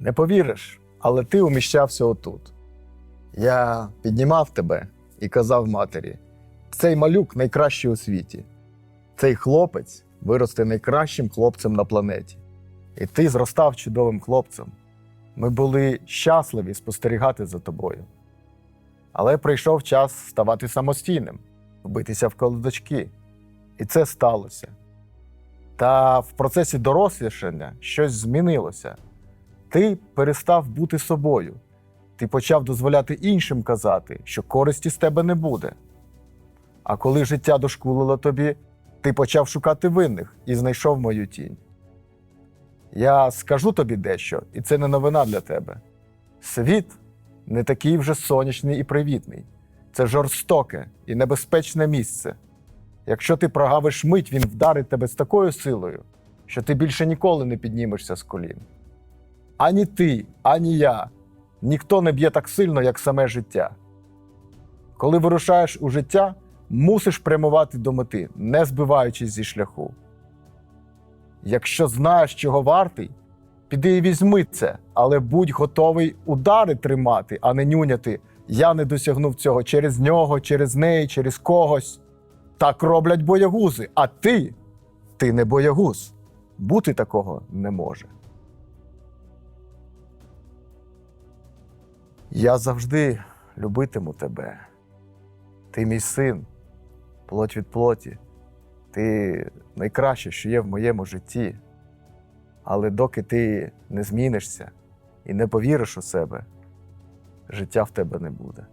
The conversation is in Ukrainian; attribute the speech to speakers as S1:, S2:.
S1: Не повіриш, але ти уміщався отут. Я піднімав тебе і казав матері: цей малюк найкращий у світі. Цей хлопець виросте найкращим хлопцем на планеті. І ти зростав чудовим хлопцем. Ми були щасливі спостерігати за тобою. Але прийшов час ставати самостійним, вбитися в колодочки. І це сталося. Та в процесі дорослішання щось змінилося. Ти перестав бути собою. Ти почав дозволяти іншим казати, що користі з тебе не буде. А коли життя дошкулило тобі, ти почав шукати винних і знайшов мою тінь. Я скажу тобі дещо, і це не новина для тебе. Світ не такий вже сонячний і привітний. Це жорстоке і небезпечне місце. Якщо ти прогавиш мить, він вдарить тебе з такою силою, що ти більше ніколи не піднімешся з колін. Ані ти, ані я, ніхто не б'є так сильно, як саме життя. Коли вирушаєш у життя, мусиш прямувати до мети, не збиваючись зі шляху. Якщо знаєш, чого вартий, піди і візьми це, але будь готовий удари тримати, а не нюняти. Я не досягнув цього через нього, через неї, через когось. Так роблять боягузи, а ти, ти не боягуз. Бути такого не може. Я завжди любитиму тебе. Ти мій син, плоть від плоті. Ти найкраще, що є в моєму житті. Але доки ти не змінишся і не повіриш у себе, життя в тебе не буде.